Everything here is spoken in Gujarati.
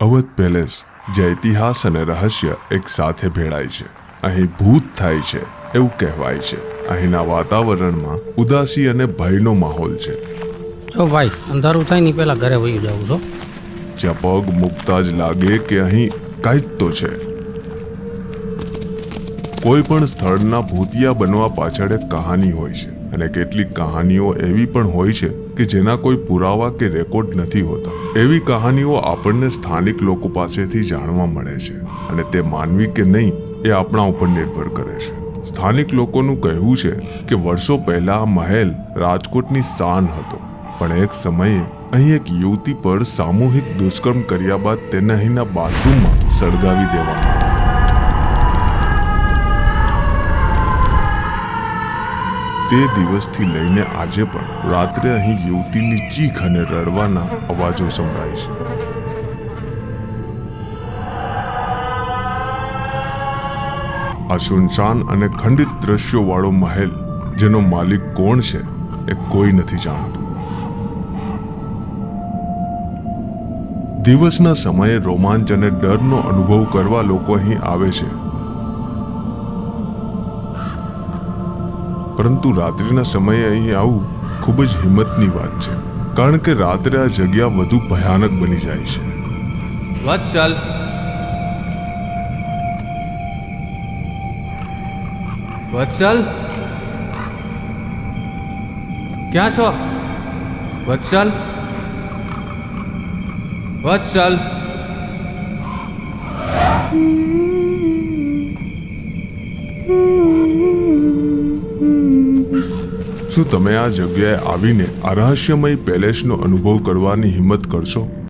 અવધ પેલેસ જે ઇતિહાસ અને રહસ્ય એક સાથે ભેળાય છે. અહીં ભૂત થાય છે એવું કહેવાય છે. અહીંના વાતાવરણમાં ઉદાસી અને ભયનો માહોલ છે. જો ભાઈ અંધારું થાય ને પહેલાં ઘરે વહી જાઉં છો. જ્યાં પગ મૂકતા જ લાગે કે અહીં કાંઈક તો છે. કોઈ પણ સ્થળના ભૂતિયા બનવા પાછળ એક કહાની હોય છે અને કેટલીક કહાનીઓ એવી પણ હોય છે કે જેના કોઈ પુરાવા કે રેકોર્ડ નથી હોતા. એવી કહાનીઓ આપણને સ્થાનિક લોકો પાસેથી જાણવા મળે છે અને તે માનવી કે નહીં એ આપણા ઉપર નિર્ભર કરે છે. સ્થાનિક લોકોનું કહેવું છે કે વર્ષો પહેલા આ મહેલ રાજકોટની શાન હતો. પણ એક સમયે અહીં એક યુવતી પર સામૂહિક દુષ્કર્મ કર્યા બાદ તેને અહીંના બાથરૂમમાં સળગાવી દેવામાં આવી. તે દિવસથી લઈને આજે પણ રાત્રે અહીં યુવતીની ચીખ અને રડવાના અવાજો સંભળાય છે. આ સુનશાન અને ખંડિત દ્રશ્યો વાળો મહેલ, જેનો માલિક કોણ છે, એ કોઈ નથી જાણતું. દિવસના સમયે રોમાંચ અને ડરનો અનુભવ કરવા લોકો અહીં આવે છે. પરંતુ રાત્રિના સમયે અહીં આવવું ખૂબ જ હિંમતની વાત છે. કારણ કે રાત્રે આ જગ્યા વધુ ભયાનક બની જાય છે. વત્સલ વત્સલ ક્યાં છો? વત્સલ વત્સલ શું તમે આ જગ્યાએ આવીને આ રહસ્યમય પેલેસનો અનુભવ કરવાની હિંમત કરશો?